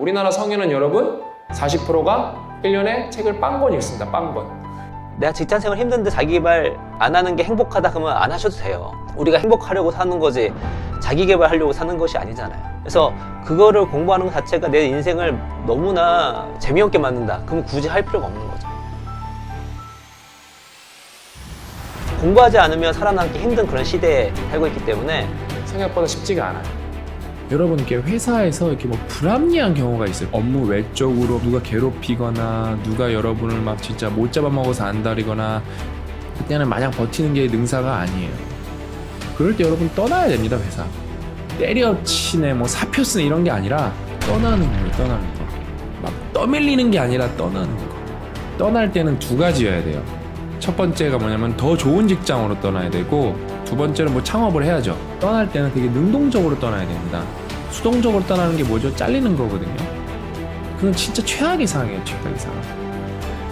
우리나라 성인은 여러분 40%가 1년에 책을 빵 권 읽습니다. 빵 권. 내가 직장 생활 힘든데 자기 개발 안 하는 게 행복하다 그러면 안 하셔도 돼요. 우리가 행복하려고 사는 거지 자기 개발하려고 사는 것이 아니잖아요. 그래서 그거를 공부하는 것 자체가 내 인생을 너무나 재미없게 만든다. 그럼 굳이 할 필요가 없는 거죠. 공부하지 않으면 살아남기 힘든 그런 시대에 살고 있기 때문에 생각보다 쉽지가 않아요. 여러분 이렇게 회사에서 이렇게 뭐 불합리한 경우가 있어요. 업무 외적으로 누가 괴롭히거나 누가 여러분을 막 진짜 못 잡아먹어서 안달이거나 그때는 마냥 버티는 게 능사가 아니에요. 그럴 때 여러분 떠나야 됩니다 회사. 때려치네 뭐 사표 쓰네 이런 게 아니라 떠나는 거예요 떠나는 거. 막 떠밀리는 게 아니라 떠나는 거. 떠날 때는 두 가지여야 돼요. 첫 번째가 뭐냐면 더 좋은 직장으로 떠나야 되고 두 번째는 뭐 창업을 해야죠. 떠날 때는 되게 능동적으로 떠나야 됩니다. 수동적으로 떠나는 게 뭐죠? 잘리는 거거든요. 그건 진짜 최악의 상황이에요, 최악의 상황.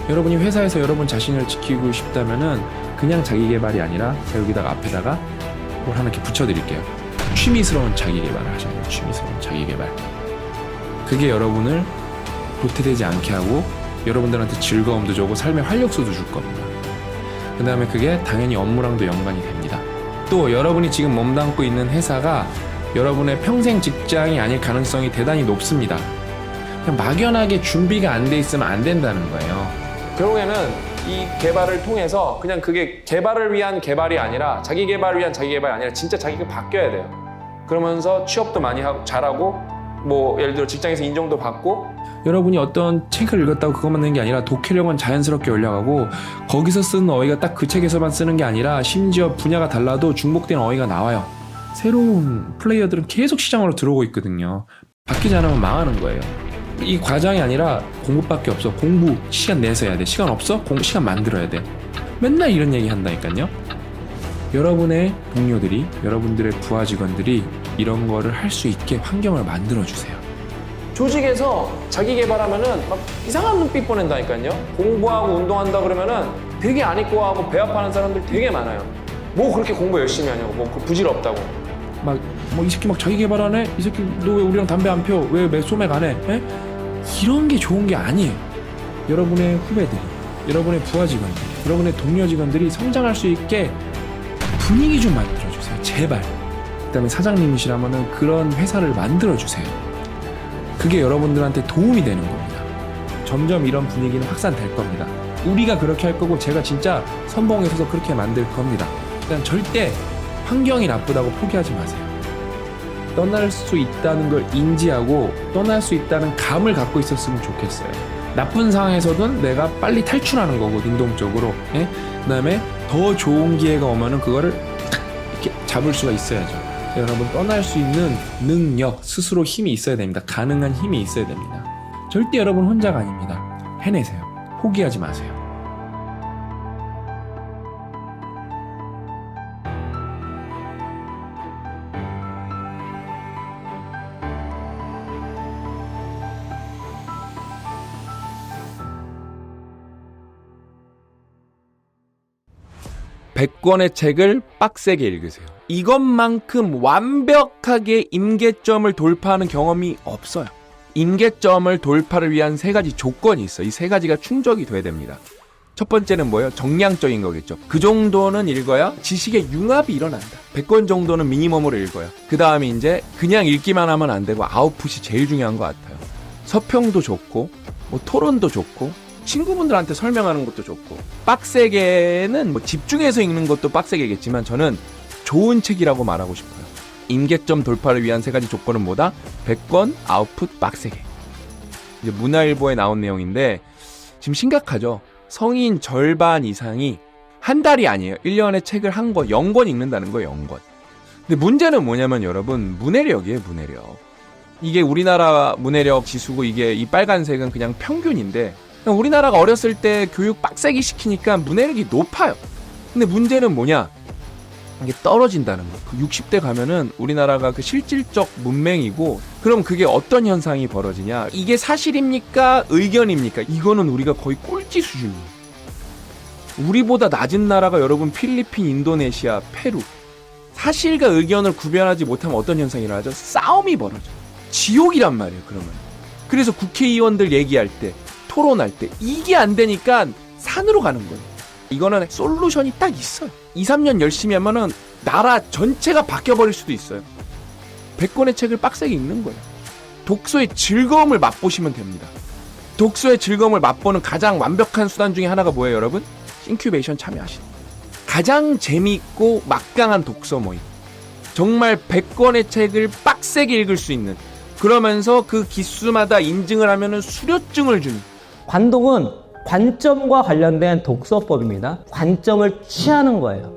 여러분이 회사에서 여러분 자신을 지키고 싶다면은 그냥 자기 개발이 아니라 여기다가 앞에다가 뭘 하나 이렇게 붙여드릴게요. 취미스러운 자기 개발을 하셔야 돼요. 취미스러운 자기 개발. 그게 여러분을 도태되지 않게 하고 여러분들한테 즐거움도 주고 삶의 활력소도 줄 겁니다. 그 다음에 그게 당연히 업무랑도 연관이 됩니다. 또 여러분이 지금 몸담고 있는 회사가 여러분의 평생 직장이 아닐 가능성이 대단히 높습니다. 그냥 막연하게 준비가 안 돼 있으면 안 된다는 거예요. 결국에는 이 개발을 통해서 그냥 그게 개발을 위한 개발이 아니라 자기 개발을 위한 자기 개발이 아니라 진짜 자기가 바뀌어야 돼요. 그러면서 취업도 많이 하고 잘하고 뭐 예를 들어 직장에서 인정도 받고 여러분이 어떤 책을 읽었다고 그것만 내는 게 아니라 독해력은 자연스럽게 올려가고 거기서 쓰는 어휘가 딱 그 책에서만 쓰는 게 아니라 심지어 분야가 달라도 중복된 어휘가 나와요. 새로운 플레이어들은 계속 시장으로 들어오고 있거든요. 바뀌지 않으면 망하는 거예요. 이 과정이 아니라 공부밖에 없어. 공부 시간 내서 해야 돼. 시간 없어? 공 시간 만들어야 돼. 맨날 이런 얘기 한다니까요. 여러분의 동료들이, 여러분들의 부하 직원들이 이런 거를 할 수 있게 환경을 만들어 주세요. 조직에서 자기 개발하면은 막 이상한 눈빛 보낸다니까요. 공부하고 운동한다 그러면은 되게 안 입고 하고 배합하는 사람들 되게 많아요. 뭐 그렇게 공부 열심히 하냐고, 뭐그 부질없다고. 막 뭐 이 새끼 막 자기 개발하네 이 새끼 너 왜 우리랑 담배 안 펴? 왜 매 소맥 안 해? 에? 이런 게 좋은 게 아니에요 여러분의 후배들이 여러분의 부하 직원들이 여러분의 동료 직원들이 성장할 수 있게 분위기 좀 만들어 주세요 제발 그다음에 사장님이시라면은 그런 회사를 만들어 주세요 그게 여러분들한테 도움이 되는 겁니다 점점 이런 분위기는 확산될 겁니다 우리가 그렇게 할 거고 제가 진짜 선봉에 서서 그렇게 만들 겁니다 그냥 절대 환경이 나쁘다고 포기하지 마세요. 떠날 수 있다는 걸 인지하고 떠날 수 있다는 감을 갖고 있었으면 좋겠어요. 나쁜 상황에서든 내가 빨리 탈출하는 거고 능동적으로. 예? 그다음에 더 좋은 기회가 오면은 그거를 탁 이렇게 잡을 수가 있어야죠. 여러분 떠날 수 있는 능력 스스로 힘이 있어야 됩니다. 가능한 힘이 있어야 됩니다. 절대 여러분 혼자가 아닙니다. 해내세요. 포기하지 마세요. 백권의 책을 빡세게 읽으세요. 이것만큼 완벽하게 임계점을 돌파하는 경험이 없어요. 임계점을 돌파를 위한 세 가지 조건이 있어. 이 세 가지가 충족이 돼야 됩니다. 첫 번째는 뭐예요? 정량적인 거겠죠. 그 정도는 읽어야 지식의 융합이 일어난다. 100권 정도는 미니멈으로 읽어요. 그 다음에 이제 그냥 읽기만 하면 안 되고 아웃풋이 제일 중요한 것 같아요. 서평도 좋고, 뭐 토론도 좋고, 친구분들한테 설명하는 것도 좋고, 빡세게는 뭐 집중해서 읽는 것도 빡세게겠지만 저는 좋은 책이라고 말하고 싶어요. 임계점 돌파를 위한 세 가지 조건은 뭐다? 100권 아웃풋 빡세게. 이제 문화일보에 나온 내용인데 지금 심각하죠. 성인 절반 이상이 한 달이 아니에요. 1년에 책을 한 권, 0권 읽는다는 거예요, 0권. 근데 문제는 뭐냐면 여러분, 문해력이에요, 문해력. 이게 우리나라 문해력 지수고 이게 이 빨간색은 그냥 평균인데 우리나라가 어렸을 때 교육 빡세게 시키니까 문해력이 높아요. 근데 문제는 뭐냐? 이게 떨어진다는 거. 그 60대 가면은 우리나라가 그 실질적 문맹이고 그럼 그게 어떤 현상이 벌어지냐? 이게 사실입니까? 의견입니까? 이거는 우리가 거의 꼴찌 수준이에요. 우리보다 낮은 나라가 여러분 필리핀, 인도네시아, 페루. 사실과 의견을 구별하지 못하면 어떤 현상이 일어나죠? 싸움이 벌어져. 지옥이란 말이에요, 그러면. 그래서 국회의원들 얘기할 때, 토론할 때 이게 안 되니까 산으로 가는 거예요. 이거는 솔루션이 딱 있어요. 2, 3년 열심히 하면은 나라 전체가 바뀌어버릴 수도 있어요. 100권의 책을 빡세게 읽는 거예요. 독서의 즐거움을 맛보시면 됩니다. 독서의 즐거움을 맛보는 가장 완벽한 수단 중에 하나가 뭐예요, 여러분? 인큐베이션 참여하시는. 가장 재미있고 막강한 독서 모임. 정말 100권의 책을 빡세게 읽을 수 있는 그러면서 그 기수마다 인증을 하면은 수료증을 주는 관동은 관점과 관련된 독서법입니다. 관점을 취하는 거예요.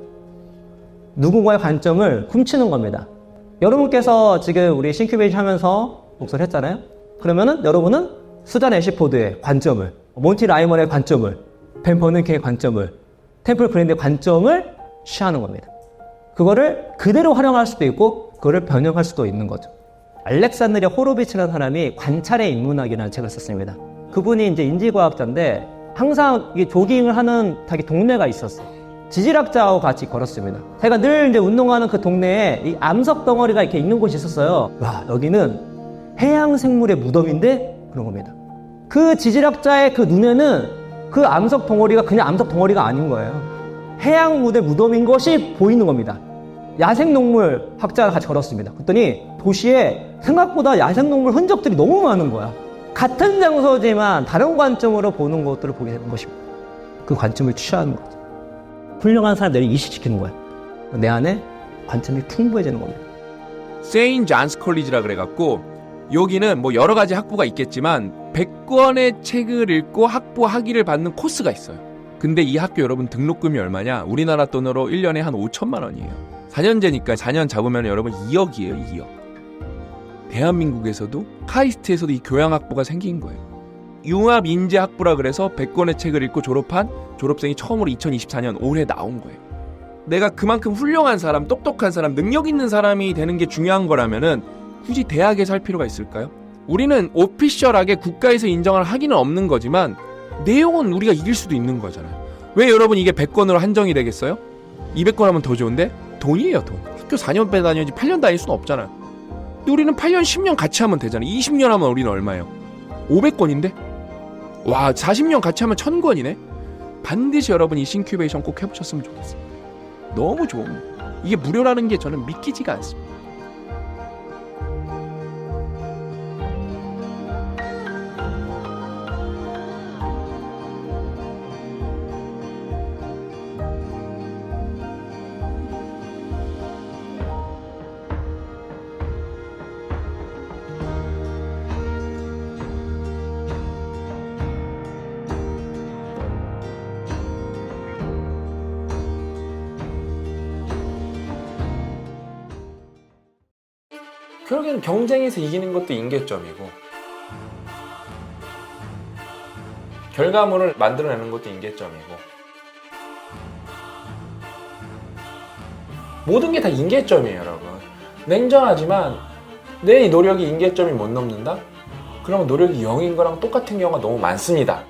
누군가의 관점을 훔치는 겁니다. 여러분께서 지금 우리 싱큐베이션 하면서 독서를 했잖아요. 그러면은 여러분은 수잔 애시포드의 관점을, 몬티 라이먼의 관점을, 벤 버는케의 관점을, 템플 브랜드의 관점을 취하는 겁니다. 그거를 그대로 활용할 수도 있고 그거를 변형할 수도 있는 거죠. 알렉산드리아 호로비치라는 사람이 관찰의 인문학이라는 책을 썼습니다. 그분이 이제 인지과학자인데 항상 조깅을 하는 자기 동네가 있었어요. 지질학자하고 같이 걸었습니다. 제가 늘 이제 운동하는 그 동네에 이 암석 덩어리가 이렇게 있는 곳이 있었어요. 와, 여기는 해양 생물의 무덤인데 그런 겁니다. 그 지질학자의 그 눈에는 그 암석 덩어리가 그냥 암석 덩어리가 아닌 거예요. 해양 무대 무덤인 것이 보이는 겁니다. 야생동물 학자가 같이 걸었습니다. 그랬더니 도시에 생각보다 야생동물 흔적들이 너무 많은 거야. 같은 장소지만 다른 관점으로 보는 것들을 보게 되는 것입니다. 그 관점을 취하는 거죠. 훌륭한 사람들이 이식시키는 거야. 내 안에 관점이 풍부해지는 겁니다. 세인 잔스 컬리지라 그래갖고 여기는 뭐 여러 가지 학부가 있겠지만 100권의 책을 읽고 학부 학위를 받는 코스가 있어요. 근데 이 학교 여러분 등록금이 얼마냐? 우리나라 돈으로 1년에 한 5천만 원이에요. 4년제니까 4년 잡으면 여러분 2억이에요, 2억. 대한민국에서도 카이스트에서도 이 교양 학부가 생긴 거예요. 융합 인재 학부라 그래서 100권의 책을 읽고 졸업한 졸업생이 처음으로 2024년 올해 나온 거예요. 내가 그만큼 훌륭한 사람, 똑똑한 사람, 능력 있는 사람이 되는 게 중요한 거라면은 굳이 대학에 살 필요가 있을까요? 우리는 오피셜하게 국가에서 인정할 학위는 없는 거지만 내용은 우리가 이길 수도 있는 거잖아요. 왜 여러분 이게 100권으로 한정이 되겠어요? 200권 하면 더 좋은데? 돈이에요, 돈. 학교 4년 빼 다녀야지 8년 다닐 수는 없잖아요. 우리는 8년, 10년 같이 하면 되잖아요. 20년 하면 우리는 얼마예요? 500권인데? 와, 40년 같이 하면 1000권이네? 반드시 여러분 이 싱큐베이션 꼭 해보셨으면 좋겠어요. 너무 좋은 이게 무료라는 게 저는 믿기지가 않습니다. 결국에는 경쟁에서 이기는 것도 인계점이고 결과물을 만들어내는 것도 인계점이고 모든 게 다 인계점이에요 여러분. 냉정하지만 내 노력이 인계점이 못 넘는다? 그러면 노력이 0인 거랑 똑같은 경우가 너무 많습니다.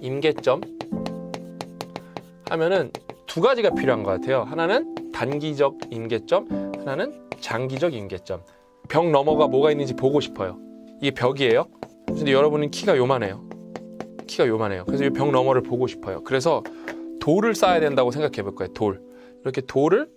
임계점? 하면은 두 가지가 필요한 것 같아요. 하나는 단기적 임계점, 하나는 장기적 임계점. 벽 너머가 뭐가 있는지 보고 싶어요. 이게 벽이에요. 근데 여러분은 키가 요만해요. 키가 요만해요. 그래서 이 벽 너머를 보고 싶어요. 그래서 돌을 쌓아야 된다고 생각해 볼 거예요. 돌. 이렇게 돌을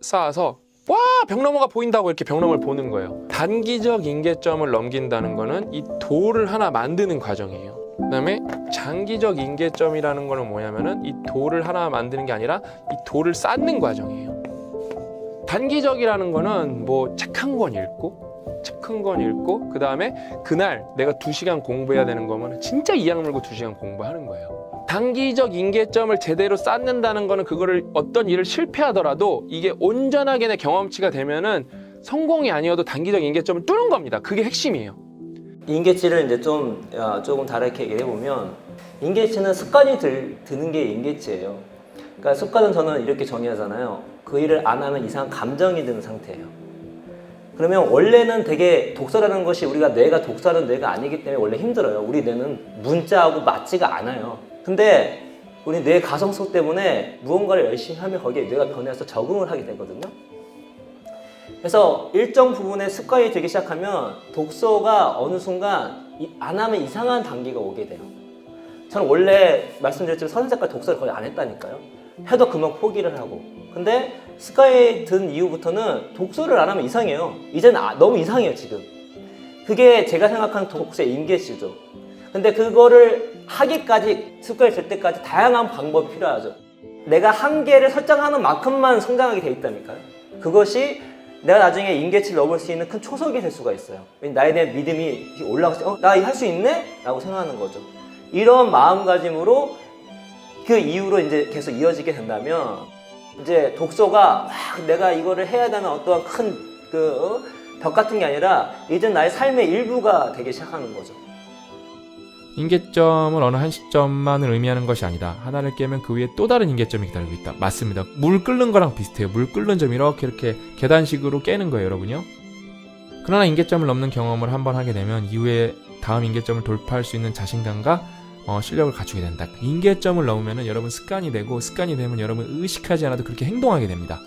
쌓아서 와, 벽 너머가 보인다고 이렇게 벽 너머를 보는 거예요. 단기적 임계점을 넘긴다는 거는 이 돌을 하나 만드는 과정이에요. 그다음에 장기적 임계점이라는 거는 뭐냐면은 이 돌을 하나 만드는 게 아니라 이 돌을 쌓는 과정이에요. 단기적이라는 거는 뭐 책 한 권 읽고 책 한 권 읽고 그 다음에 그날 내가 두 시간 공부해야 되는 거면 진짜 이 악 물고 두 시간 공부하는 거예요. 단기적 임계점을 제대로 쌓는다는 거는 그거를 어떤 일을 실패하더라도 이게 온전하게 내 경험치가 되면은 성공이 아니어도 단기적 임계점을 뚫는 겁니다. 그게 핵심이에요. 인계치를 이제 좀 어, 조금 다르게 얘기해 보면 인계치는 습관이 들, 드는 게 인계치예요. 그러니까 습관은 저는 이렇게 정의하잖아요. 그 일을 안 하면 이상한 감정이 드는 상태예요. 그러면 원래는 되게 독서라는 것이 우리가 뇌가 독서하는 뇌가 아니기 때문에 원래 힘들어요. 우리 뇌는 문자하고 맞지가 않아요. 근데 우리 뇌 가성소 때문에 무언가를 열심히 하면 거기에 뇌가 변해서 적응을 하게 되거든요. 그래서 일정 부분에 습관이 되기 시작하면 독서가 어느 순간 이- 안 하면 이상한 단계가 오게 돼요. 저는 원래 말씀드렸지만 살까지 독서를 거의 안 했다니까요. 해도 금방 포기를 하고. 근데 습관이 든 이후부터는 독서를 안 하면 이상해요. 이제는 아- 너무 이상해요, 지금. 그게 제가 생각하는 독서의 임계시죠. 근데 그거를 하기까지 습관이 될 때까지 다양한 방법이 필요하죠. 내가 한계를 설정하는 만큼만 성장하게 돼 있다니까요. 그것이 내가 나중에 임계치를 넘을 수 있는 큰 초석이 될 수가 있어요. 나에 대한 믿음이 올라가서 어, 나 할 수 있네? 라고 생각하는 거죠. 이런 마음가짐으로 그 이후로 이제 계속 이어지게 된다면 이제 독서가 와, 내가 이거를 해야 되는 어떠한 큰 그 벽 같은 게 아니라 이제 나의 삶의 일부가 되기 시작하는 거죠. 인계점은 어느 한 시점만을 의미하는 것이 아니다. 하나를 깨면 그 위에 또 다른 인계점이 기다리고 있다. 맞습니다. 물 끓는 거랑 비슷해요. 물 끓는 점 이렇게 이렇게 계단식으로 깨는 거예요, 여러분요. 그러나 인계점을 넘는 경험을 한번 하게 되면 이후에 다음 인계점을 돌파할 수 있는 자신감과 어, 실력을 갖추게 된다. 인계점을 넘으면 여러분 습관이 되고 습관이 되면 여러분 의식하지 않아도 그렇게 행동하게 됩니다.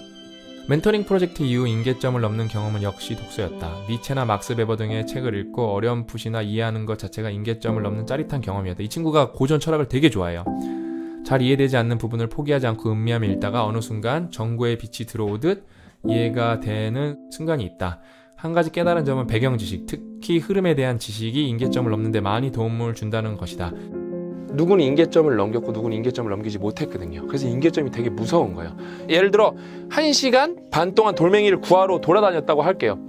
멘토링 프로젝트 이후 인계점을 넘는 경험은 역시 독서였다. 니체나 막스 베버 등의 책을 읽고 어렴풋이나 이해하는 것 자체가 인계점을 넘는 짜릿한 경험이었다. 이 친구가 고전 철학을 되게 좋아해요. 잘 이해되지 않는 부분을 포기하지 않고 음미하며 읽다가 어느 순간 정보의 빛이 들어오듯 이해가 되는 순간이 있다. 한 가지 깨달은 점은 배경 지식, 특히 흐름에 대한 지식이 인계점을 넘는 데 많이 도움을 준다는 것이다. 누구는 인계점을 넘겼고 누구는 인계점을 넘기지 못했거든요. 그래서 인계점이 되게 무서운 거예요. 예를 들어 한 시간 반 동안 돌멩이를 구하러 돌아다녔다고 할게요.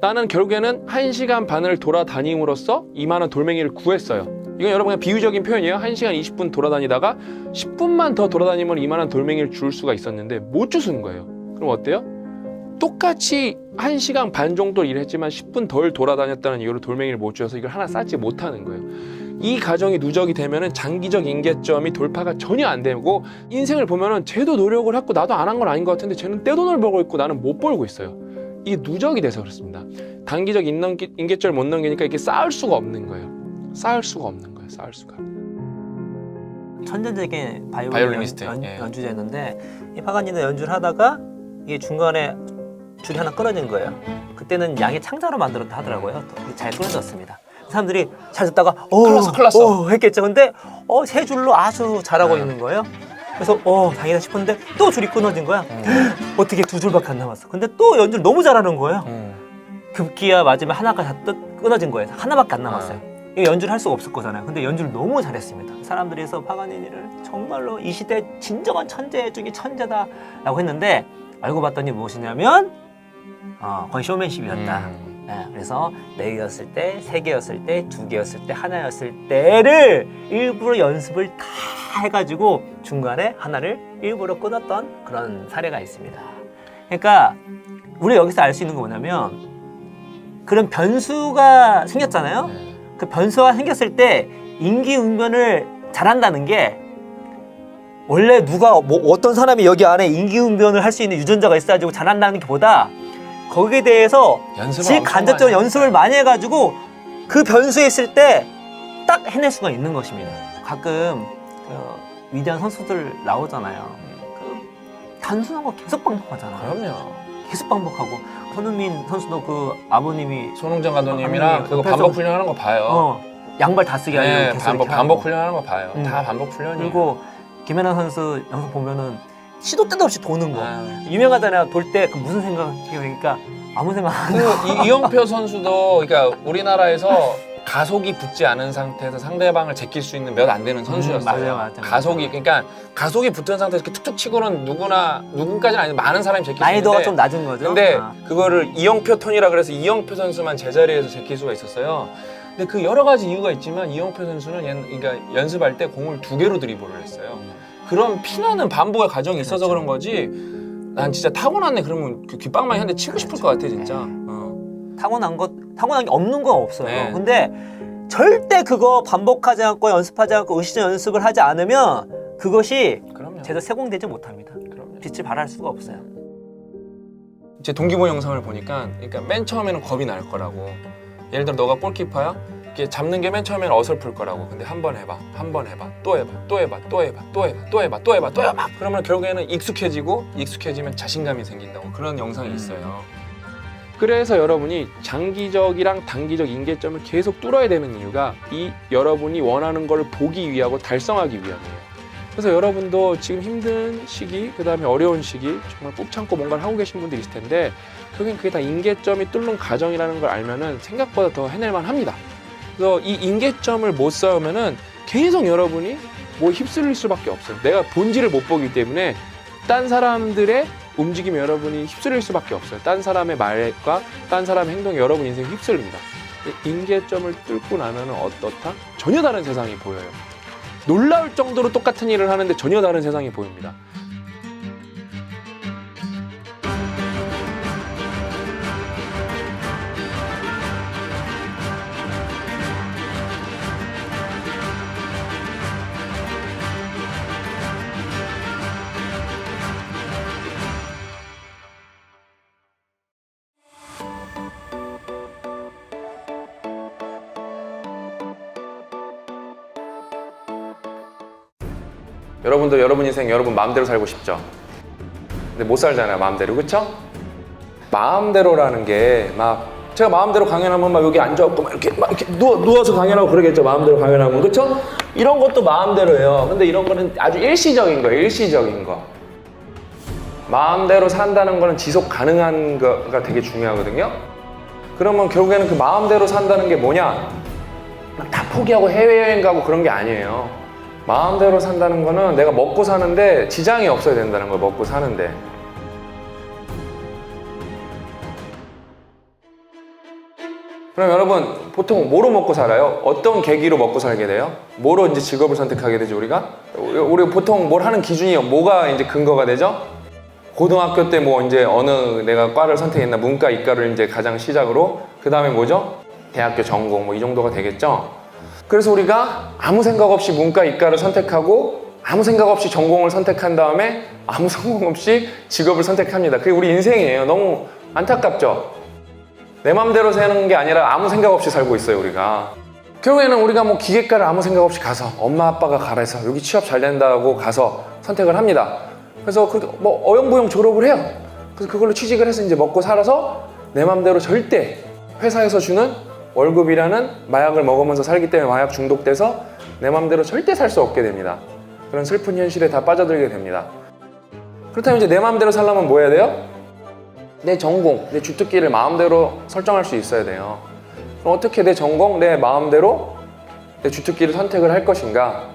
나는 결국에는 한 시간 반을 돌아다님으로써 이만한 돌멩이를 구했어요. 이건 여러분 그냥 비유적인 표현이에요. 한 시간 20분 돌아다니다가 10분만 더 돌아다니면 이만한 돌멩이를 줄 수가 있었는데 못 주는 거예요. 그럼 어때요? 똑같이 한 시간 반 정도 일했지만 10분 덜 돌아다녔다는 이유로 돌멩이를 못 주어서 이걸 하나 쌓지 못하는 거예요. 이 과정이 누적이 되면은 장기적 인계점이 돌파가 전혀 안 되고 인생을 보면은 쟤도 노력을 했고 나도 안 한 건 아닌 것 같은데 쟤는 떼돈을 벌고 있고 나는 못 벌고 있어요. 이게 누적이 돼서 그렇습니다. 단기적 인넘기, 인계점을 못 넘기니까 이게 쌓을 수가 없는 거예요. 쌓을 수가 없는 거예요. 쌓을 수가. 천재적인 바이올린 바이올리니스트, 연, 예. 연주자였는데 이 파가니는 연주를 하다가 이게 중간에 줄이 하나 끊어진 거예요. 그때는 양의 창자로 만들었다 하더라고요. 또잘 끊어졌습니다. 사람들이 잘 듣다가 어, 큰일 났어, 큰일 났어. 어, 했겠죠. 근데 어, 세 줄로 아주 잘하고 네. 있는 거예요. 그래서 어 다행이다 싶었는데 또 줄이 끊어진 거야. 어떻게 두 줄밖에 안 남았어. 근데 또 연주를 너무 잘하는 거예요. 급기야 맞으면 하나가 다 뜯, 끊어진 거예요. 하나밖에 안 남았어요. 이거 연주를 할 수가 없을 거잖아요. 근데 연주를 너무 잘했습니다. 사람들이서 파가니니를 정말로 이 시대 진정한 천재 중에 천재다라고 했는데 알고 봤더니 무엇이냐면 어, 거의 쇼맨십이었다. 음. 예, 그래서 네 개였을 때, 세 개였을 때, 두 개였을 때, 하나였을 때를 일부러 연습을 다 해가지고 중간에 하나를 일부러 끊었던 그런 사례가 있습니다. 그러니까 우리 여기서 알 수 있는 건 뭐냐면 그런 변수가 생겼잖아요. 네. 그 변수가 생겼을 때 인기응변을 잘한다는 게 원래 누가 뭐 어떤 사람이 여기 안에 인기응변을 할 수 있는 유전자가 있어가지고 잘한다는 게 보다 거기에 대해서 지 간접적으로 연습을 많이 해가지고 그 변수에 있을 때 딱 해낼 수가 있는 것입니다. 가끔 그 위대한 선수들 나오잖아요. 그 단순한 거 계속 반복하잖아요. 그럼요. 계속 반복하고 손흥민 선수도 그 아버님이 손흥정 감독님이랑 감독님 그거 옆에서- 반복 훈련하는 거 봐요. 어, 양발 다 쓰게 하려고 네, 계속 반복, 이렇게 반복 하고. 훈련하는 거 봐요. 음. 다 반복 훈련이에요. 그리고 김연아 선수 영상 보면은 시도 때도 없이 도는 거 아. 유명하잖아 요. 돌때그 무슨 생각이 그러니까 아무 생각 안그 이- 이영표 선수도 그러니까 우리나라에서 가속이 붙지 않은 상태에서 상대방을 제낄 수 있는 몇 안 되는 선수였어요. 음, 맞아요, 맞아요. 가속이 그러니까 가속이 붙은 상태에서 이렇게 툭툭 치고는 누구나 누군까지는 아니고 많은 사람이 제낄 수 난이도가 있는데 좀 낮은 거죠. 근데 아. 그거를 이영표 턴이라 그래서 이영표 선수만 제자리에서 제낄 수가 있었어요. 근데 그 여러 가지 이유가 있지만 이영표 선수는 연, 그러니까 연습할 때 공을 두 개로 드리블을 했어요. 그런 피나는 반복의 과정이 있어서 그렇죠. 그런 거지. 난 진짜 타고났네 그러면 그 귓방망이 한 대 치고 싶을 것 같아 진짜. 네. 어. 타고난 것 타고난 게 없는 건 없어요. 네. 근데 절대 그거 반복하지 않고 연습하지 않고 의식적 연습을 하지 않으면 그것이 그럼요. 제대로 세공되지 못합니다. 그럼요. 빛을 발할 수가 없어요. 제 동기부여 영상을 보니까 그러니까 맨 처음에는 겁이 날 거라고. 예를 들어 너가 골키퍼야. 이렇게 잡는 게 맨 처음에는 어설플 거라고. 근데 한 번 해봐, 한 번 해봐, 또 해봐, 또 해봐, 또 해봐, 또 해봐, 또 해봐, 또 해봐, 또 해봐. 그러면 결국에는 익숙해지고 익숙해지면 자신감이 생긴다고 그런 영상이 있어요. 그래서 여러분이 장기적이랑 단기적 인계점을 계속 뚫어야 되는 이유가 이 여러분이 원하는 걸 보기 위하고 달성하기 위함이에요. 그래서 여러분도 지금 힘든 시기, 그 다음에 어려운 시기, 정말 꾹 참고 뭔가를 하고 계신 분들이 있을 텐데, 결국엔 그게 다 인계점이 뚫는 과정이라는 걸 알면은 생각보다 더 해낼만 합니다. 그래서 이 인계점을 못 쌓으면은 계속 여러분이 뭐 휩쓸릴 수밖에 없어요. 내가 본질을 못 보기 때문에 딴 사람들의 움직임에 여러분이 휩쓸릴 수밖에 없어요. 딴 사람의 말과 딴 사람의 행동에 여러분 인생이 휩쓸립니다. 인계점을 뚫고 나면은 어떻다? 전혀 다른 세상이 보여요. 놀라울 정도로 똑같은 일을 하는데 전혀 다른 세상이 보입니다. 여러분도 여러분 인생 여러분 마음대로 살고 싶죠? 근데 못 살잖아요, 마음대로. 그쵸? 마음대로라는 게 막 제가 마음대로 강연하면 막 여기 앉아갖고 막 이렇게 막 이렇게 누워, 누워서 강연하고 그러겠죠, 마음대로 강연하면. 그쵸? 이런 것도 마음대로예요. 근데 이런 거는 아주 일시적인 거예요, 일시적인 거. 마음대로 산다는 거는 지속 가능한 거가 되게 중요하거든요. 그러면 결국에는 그 마음대로 산다는 게 뭐냐? 막다 포기하고 해외여행 가고 그런 게 아니에요. 마음대로 산다는 거는 내가 먹고 사는데 지장이 없어야 된다는 거예요. 먹고 사는데. 그럼 여러분 보통 뭐로 먹고 살아요? 어떤 계기로 먹고 살게 돼요? 뭐로 이제 직업을 선택하게 되죠 우리가? 우리, 우리 보통 뭘 하는 기준이 뭐가 이제 근거가 되죠? 고등학교 때 뭐 이제 어느 내가 과를 선택했나 문과 이과를 이제 가장 시작으로 그 다음에 뭐죠? 대학교 전공 뭐 이 정도가 되겠죠? 그래서 우리가 아무 생각 없이 문과 이과를 선택하고 아무 생각 없이 전공을 선택한 다음에 아무 성공 없이 직업을 선택합니다. 그게 우리 인생이에요. 너무 안타깝죠? 내 맘대로 사는 게 아니라 아무 생각 없이 살고 있어요, 우리가. 결국에는 우리가 뭐 기계과를 아무 생각 없이 가서 엄마 아빠가 가라해서 여기 취업 잘 된다고 가서 선택을 합니다. 그래서 그뭐 어영부영 졸업을 해요. 그래서 그걸로 취직을 해서 이제 먹고 살아서 내 맘대로 절대 회사에서 주는 월급이라는 마약을 먹으면서 살기 때문에 마약 중독돼서 내 맘대로 절대 살 수 없게 됩니다. 그런 슬픈 현실에 다 빠져들게 됩니다. 그렇다면 이제 내 맘대로 살려면 뭐 해야 돼요? 내 전공, 내 주특기를 마음대로 설정할 수 있어야 돼요. 그럼 어떻게 내 전공, 내 마음대로 내 주특기를 선택을 할 것인가?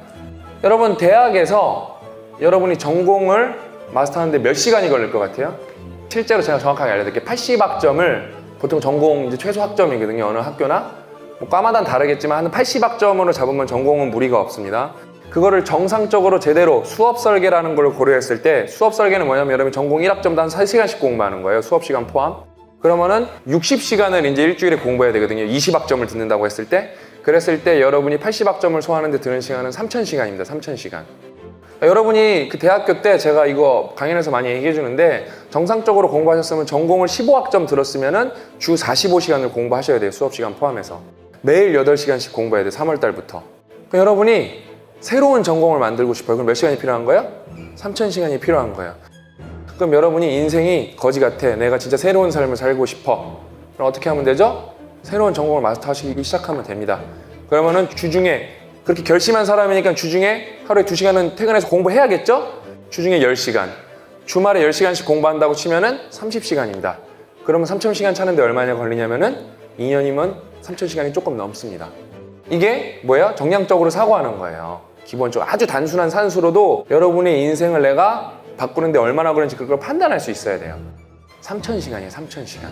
여러분 대학에서 여러분이 전공을 마스터하는데 몇 시간이 걸릴 것 같아요? 실제로 제가 정확하게 알려드릴게요. 80학점을 보통 전공 이제 최소 학점이거든요. 어느 학교나 뭐 과마다 다르겠지만 한 80학점으로 잡으면 전공은 무리가 없습니다. 그거를 정상적으로 제대로 수업 설계라는 걸 고려했을 때 수업 설계는 뭐냐면 여러분 전공 1학점도 한 3시간씩 공부하는 거예요. 수업 시간 포함. 그러면은 60시간을 이제 일주일에 공부해야 되거든요. 20학점을 듣는다고 했을 때. 그랬을 때 여러분이 80학점을 소화하는데 드는 시간은 3,000시간입니다. 3,000시간. 여러분이 그 대학교 때 제가 이거 강연에서 많이 얘기해 주는데 정상적으로 공부하셨으면 전공을 15학점 들었으면은 주 45시간을 공부하셔야 돼요. 수업 시간 포함해서. 매일 8시간씩 공부해야 돼요. 3월 달부터. 여러분이 새로운 전공을 만들고 싶어요. 그럼 몇 시간이 필요한 거예요? 3,000시간이 필요한 거예요. 그럼 여러분이 인생이 거지 같아. 내가 진짜 새로운 삶을 살고 싶어. 그럼 어떻게 하면 되죠? 새로운 전공을 마스터하시기 시작하면 됩니다. 그러면은 주중에 그렇게 결심한 사람이니까 주중에 하루에 2시간은 퇴근해서 공부해야겠죠? 주중에 10시간. 주말에 10시간씩 공부한다고 치면은 30시간입니다. 그러면 3,000시간 차는데 얼마나 걸리냐면은 2년이면 3,000시간이 조금 넘습니다. 이게 뭐예요? 정량적으로 사고하는 거예요. 기본적으로 아주 단순한 산수로도 여러분의 인생을 내가 바꾸는데 얼마나 걸리는지 그걸 판단할 수 있어야 돼요. 3,000시간이에요, 3,000시간.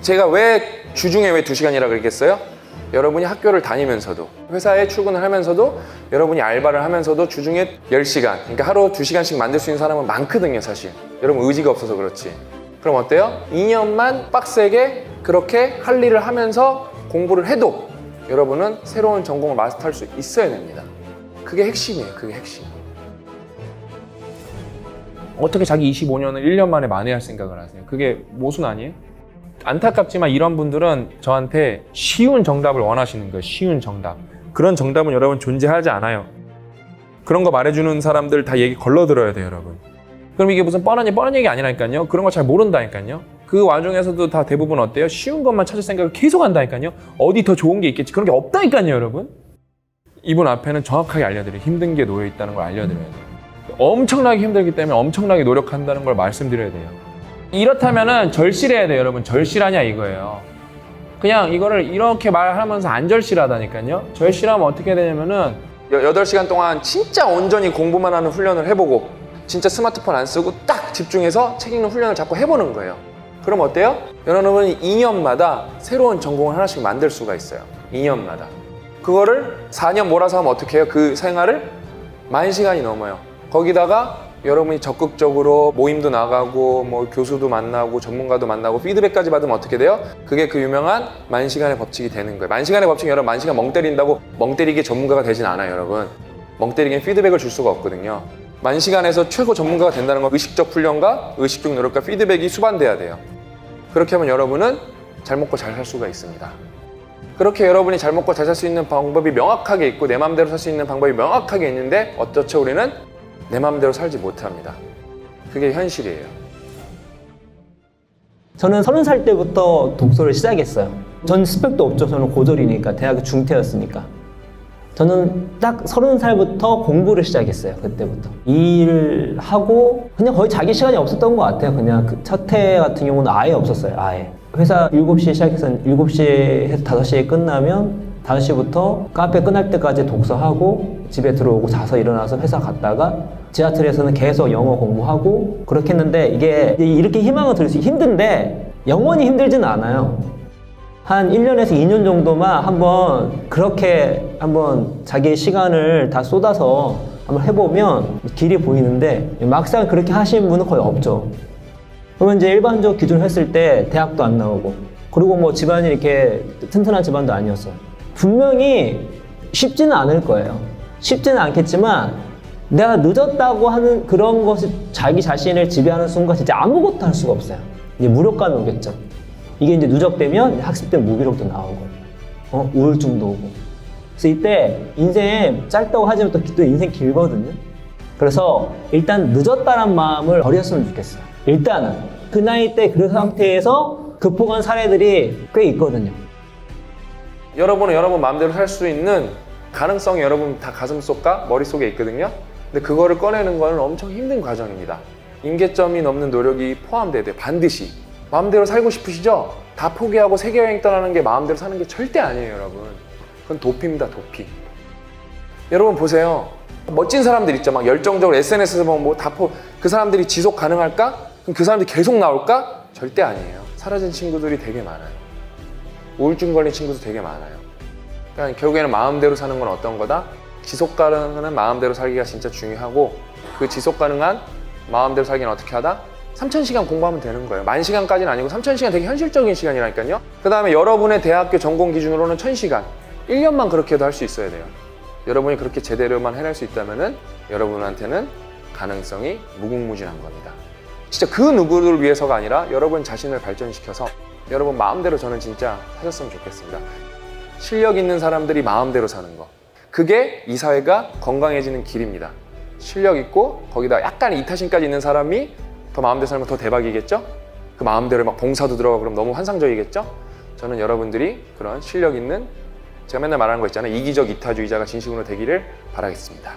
제가 왜 주중에 왜 2시간이라 그랬겠어요? 여러분이 학교를 다니면서도 회사에 출근을 하면서도 여러분이 알바를 하면서도 주중에 10시간 그러니까 하루 2시간씩 만들 수 있는 사람은 많거든요 사실 여러분 의지가 없어서 그렇지 그럼 어때요? 2년만 빡세게 그렇게 할 일을 하면서 공부를 해도 여러분은 새로운 전공을 마스터할 수 있어야 됩니다 그게 핵심이에요 그게 핵심 어떻게 자기 25년을 1년 만에 만회할 생각을 하세요? 그게 모순 아니에요? 안타깝지만 이런 분들은 저한테 쉬운 정답을 원하시는 거예요. 쉬운 정답. 그런 정답은 여러분 존재하지 않아요. 그런 거 말해주는 사람들 다 얘기 걸러 들어야 돼요, 여러분. 그럼 이게 무슨 뻔한 얘기, 뻔한 얘기 아니라니까요. 그런 거 잘 모른다니까요. 그 와중에서도 다 대부분 어때요? 쉬운 것만 찾을 생각을 계속 한다니까요. 어디 더 좋은 게 있겠지. 그런 게 없다니까요, 여러분. 이분 앞에는 정확하게 알려드려요. 힘든 게 놓여 있다는 걸 알려드려야 돼요. 엄청나게 힘들기 때문에 엄청나게 노력한다는 걸 말씀드려야 돼요. 이렇다면은 절실해야 돼요, 여러분. 절실하냐 이거예요. 그냥 이거를 이렇게 말하면서 안 절실하다니까요. 절실하면 어떻게 되냐면은 8시간 동안 진짜 온전히 공부만 하는 훈련을 해보고 진짜 스마트폰 안 쓰고 딱 집중해서 책 읽는 훈련을 자꾸 해보는 거예요. 그럼 어때요? 여러분이 2년마다 새로운 전공을 하나씩 만들 수가 있어요. 2년마다. 그거를 4년 몰아서 하면 어떻게 해요? 그 생활을 만 시간이 넘어요. 거기다가 여러분이 적극적으로 모임도 나가고 뭐 교수도 만나고 전문가도 만나고 피드백까지 받으면 어떻게 돼요? 그게 그 유명한 만 시간의 법칙이 되는 거예요. 만 시간의 법칙 여러분 만 시간 멍 때린다고 멍 때리기 전문가가 되진 않아요, 여러분. 멍 때리기엔 피드백을 줄 수가 없거든요. 만 시간에서 최고 전문가가 된다는 건 의식적 훈련과 의식적 노력과 피드백이 수반돼야 돼요. 그렇게 하면 여러분은 잘 먹고 잘 살 수가 있습니다. 그렇게 여러분이 잘 먹고 잘 살 수 있는 방법이 명확하게 있고 내 마음대로 살 수 있는 방법이 명확하게 있는데 어쩌죠 우리는 내 마음대로 살지 못합니다. 그게 현실이에요. 저는 서른 살 때부터 독서를 시작했어요. 전 스펙도 없죠. 저는 고졸이니까 대학 중퇴였으니까. 저는 딱 서른 살부터 공부를 시작했어요. 그때부터 이 일을 하고 그냥 거의 자기 시간이 없었던 것 같아요. 그냥 그 첫해 같은 경우는 아예 없었어요. 아예 회사 7시에 시작해서 7시에 해서 5시에 끝나면 5시부터 카페 끝날 때까지 독서하고 집에 들어오고 자서 일어나서 회사 갔다가 지하철에서는 계속 영어 공부하고 그렇게 했는데 이게 이렇게 희망을 들수 힘든데 영원히 힘들지는 않아요. 한 1년에서 2년 정도만 한번 그렇게 한번 자기의 시간을 다 쏟아서 한번 해보면 길이 보이는데 막상 그렇게 하시는 분은 거의 없죠. 그러면 이제 일반적 기준을 했을 때 대학도 안 나오고 그리고 뭐 집안이 이렇게 튼튼한 집안도 아니었어요. 분명히 쉽지는 않을 거예요. 쉽지는 않겠지만 내가 늦었다고 하는 그런 것이 자기 자신을 지배하는 순간 진짜 아무것도 할 수가 없어요. 이제 무력감이 오겠죠. 이게 이제 누적되면 학습 때 무기력도 나오고, 어, 우울증도 오고. 그래서 이때 인생 짧다고 하지만 또, 또 인생 길거든요. 그래서 일단 늦었다는 마음을 버렸으면 좋겠어요. 일단은 그 나이 때그 상태에서 극복한 사례들이 꽤 있거든요. 여러분은 여러분 마음대로 살 수 있는 가능성이 여러분 다 가슴속과 머릿속에 있거든요. 근데 그거를 꺼내는 거는 엄청 힘든 과정입니다. 임계점이 넘는 노력이 포함돼야 돼요. 반드시. 마음대로 살고 싶으시죠? 다 포기하고 세계여행 떠나는 게 마음대로 사는 게 절대 아니에요, 여러분. 그건 도피입니다, 도피. 여러분 보세요. 멋진 사람들 있죠. 막 열정적으로 SNS에서 보면 뭐 다 포, 그 사람들이 지속 가능할까? 그럼 그 사람들이 계속 나올까? 절대 아니에요. 사라진 친구들이 되게 많아요. 우울증 걸린 친구도 되게 많아요. 그러니까 결국에는 마음대로 사는 건 어떤 거다? 지속 가능한 마음대로 살기가 진짜 중요하고 그 지속 가능한 마음대로 살기는 어떻게 하다? 3,000시간 공부하면 되는 거예요. 만 시간까지는 아니고 3,000시간 되게 현실적인 시간이라니까요. 그 다음에 여러분의 대학교 전공 기준으로는 1,000시간. 1년만 그렇게 해도 할 수 있어야 돼요. 여러분이 그렇게 제대로만 해낼 수 있다면은 여러분한테는 가능성이 무궁무진한 겁니다. 진짜 그 누구를 위해서가 아니라 여러분 자신을 발전시켜서 여러분 마음대로 저는 진짜 하셨으면 좋겠습니다. 실력 있는 사람들이 마음대로 사는 거. 그게 이 사회가 건강해지는 길입니다. 실력 있고 거기다 약간 이타심까지 있는 사람이 더 마음대로 살면 더 대박이겠죠? 그 마음대로 막 봉사도 들어가고 그럼 너무 환상적이겠죠? 저는 여러분들이 그런 실력 있는 제가 맨날 말하는 거 있잖아요. 이기적 이타주의자가 진심으로 되기를 바라겠습니다.